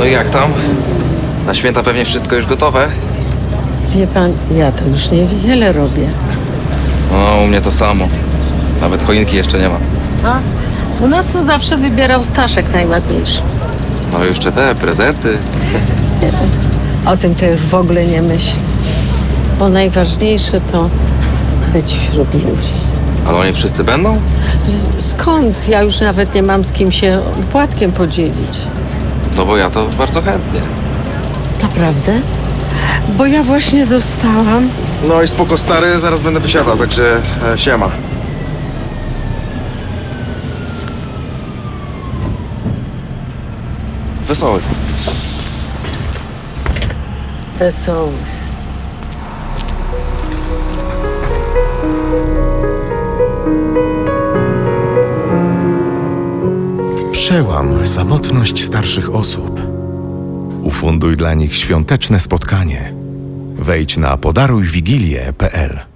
No i jak tam? Na święta pewnie wszystko już gotowe? Wie pan, ja to już niewiele robię. No, u mnie to samo. Nawet choinki jeszcze nie ma. A u nas to zawsze wybierał Staszek najładniejszy. No jeszcze te prezenty. O tym to już w ogóle nie myśl. Bo najważniejsze to być wśród ludzi. Ale oni wszyscy będą? Skąd? Ja już nawet nie mam z kim się płatkiem podzielić. No bo ja to bardzo chętnie. Naprawdę? Bo ja właśnie dostałam. No i spoko stary, zaraz będę wysiadał, także e, siema. Wesoły. Wesołych. Przełam samotność starszych osób. Ufunduj dla nich świąteczne spotkanie. Wejdź na podarujwigilię.pl